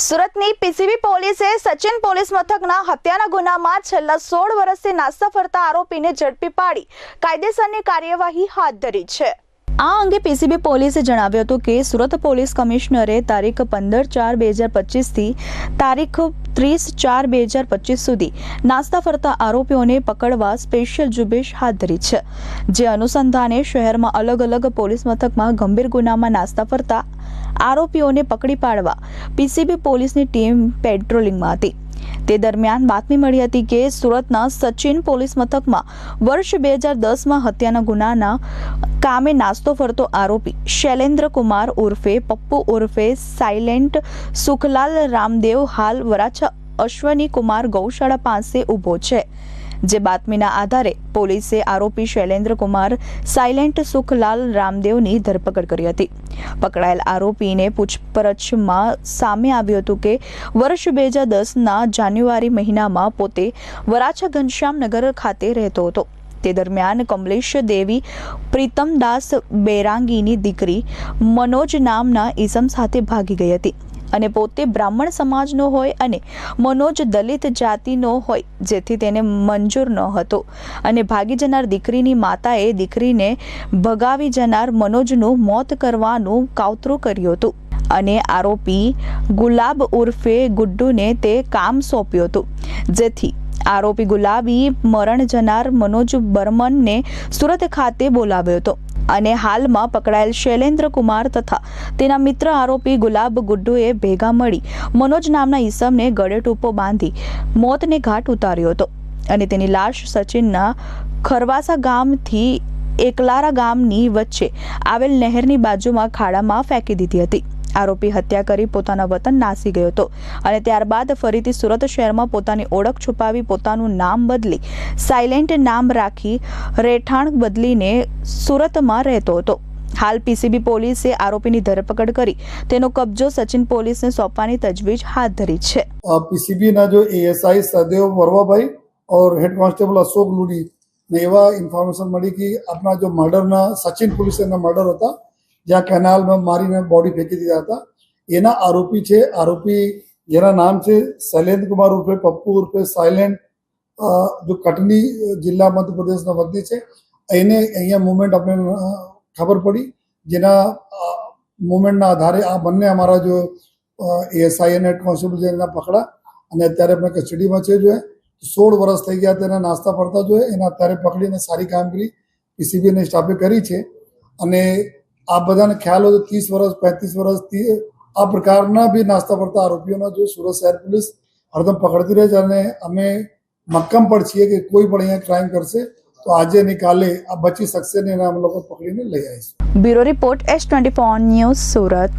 સુરતની પીસીબી પોલીસે સચિન પોલીસ મથકના હત્યાના ગુનામાં છેલ્લા સોળ વર્ષથી નાસ્તા ફરતા આરોપીને ઝડપી પાડી. કાયદેસરની કાર્યવાહી હાથ ધરી છે. આ અંગે પીસીબી પોલીસે જણાવ્યું હતું કે સુરત પોલીસ કમિશનરે તારીખ પંદર ચાર બે હજાર પચીસથી તારીખ ત્રીસ ચાર બે હજાર પચીસ સુધી નાસ્તા ફરતા આરોપીઓને પકડવા સ્પેશિયલ ઝુંબેશ હાથ ધરી છે. જે અનુસંધાને શહેરમાં અલગ અલગ પોલીસ મથકમાં ગંભીર ગુનામાં નાસ્તા ફરતા આરોપીઓને પકડી પાડવા પીસીબી પોલીસની ટીમ પેટ્રોલિંગમાં હતી. તે દરમિયાન બાતમી મળી હતી કે સુરતના સચિન પોલીસ મથકમાં વર્ષ બે હજાર દસમાં હત્યાના ગુનાના કામે નાસ્તો ફરતો આરોપી શૈલેન્દ્ર કુમાર ઉર્ફે, પપ્પુ ઉર્ફે, સાયલેન્ટ સુખલાલ રામદેવ હાલ વરાછા અશ્વની કુમાર ગૌશાળા પાસે ઊભો છે. જે બાતમીના આધારે પોલીસે આરોપી શૈલેન્દ્ર કુમાર સાયલેન્ટ સુખલાલ રામદેવની ધરપકડ કરી હતી. પકડાયેલ આરોપીને પૂછપરછમાં સામે આવ્યું હતું કે, વર્ષ બે હજાર દસના જાન્યુઆરી મહિનામાં પોતે વરાછા ઘનશ્યામનગર ખાતે રહેતો હતો. તે દરમિયાન કમલેશ દેવી, પ્રીતમદાસ બેરાંગીની દીકરી મનોજ નામના ઈસમ સાથે ભાગી ગઈ હતી. અને પોતે બ્રાહ્મણ સમાજનો હોય અને મનોજ દલિત જાતિનો હોય, જેથી તેને મંજૂર ન હતો. અને ભાગી જનાર દીકરીની માતાએ દીકરીને ભગાવી જનાર મનોજનું મોત કરવાનું કાવતરું કર્યું હતું. અને આરોપી ગુલાબ ઉર્ફે ગુડ્ડુને તે કામ સોંપ્યું હતું. જેથી આરોપી ગુલાબી મરણ જનાર મનોજ બર્મનને સુરત ખાતે બોલાવ્યો હતો. અને હાલમાં પકડાયેલ શૈલેન્દ્ર કુમાર તથા તેના મિત્ર આરોપી ગુલાબ ગુડ્ડુએ ભેગા મળી મનોજ નામના ઈસમને ગળે ટૂંપો બાંધી મોતને ઘાટ ઉતાર્યો હતો અને તેની લાશ સચિનના ખરવાસા ગામથી એકલારા ગામની વચ્ચે આવેલ નહેરની બાજુમાં ખાડામાં ફેંકી દીધી હતી. આરોપી હત્યા કરી પોતાના વતન નાસી ગયો હતો અને ત્યારબાદ ફરીથી સુરત શહેરમાં પોતાની ઓળખ છુપાવી પોતાનું નામ બદલી સાયલેન્ટ નામ રાખી રહેઠાણ બદલીને સુરતમાં રહેતો હતો હાલ પીસીબી પોલીસે આરોપીની ધરપકડ કરી તેનો કબજો સચિન પોલીસને સોંપવાની તજવીજ હાથ ધરી છે पीसीबी ना जो एएसआई सदैव वर्वाभाई और हेड कांस्टेबल अशोक लूडी ने એવા ઇન્ફોર્મેશન મળી કે આપણા જો મર્ડરના સચિન પોલીસ એના મર્ડર હતા જ્યાં કેનાલમાં મારીને બોડી ફેંકી દીધા હતા. એના આરોપી છે, આરોપી જેના નામ છે શૈલેન્દ્ર કુમાર ઉર્ફે, પપ્પુ ઉર્ફે સાયલેન્ટ જો કટની જિલ્લા મધ્યપ્રદેશના વતની છે. એને અહીંયા મુવમેન્ટ આપણે ખબર પડી. જેના મુવમેન્ટના આધારે આ બંને અમારા જો એએસઆઈ અને હેડ કોન્સ્ટેબલ છે એના પકડા અને અત્યારે આપણે કસ્ટડીમાં છે જોઈએ સોળ વર્ષ થઈ ગયા તેના નાસ્તા પડતા જોઈએ એના અત્યારે પકડીને સારી કામગીરી પીસીબીને સ્ટાફે કરી છે. અને આ બધાને ખ્યાલ હોય તો ત્રીસ વર્ષ પેંત્રીસ વર્ષ તી- આ પ્રકારના બી નાસ્તા પડતા આરોપીઓના જો સુરત શહેર પોલીસ હરદમ પકડતી રહે છે અને અમે મક્કમ પણ છીએ કે કોઈ પણ અહીંયા ક્રાઇમ કરશે તો આજે ને કાલે આ બચી શકશે ને એને અમે લોકો પકડીને લઈ આવીશું bureau report S twenty four news Surat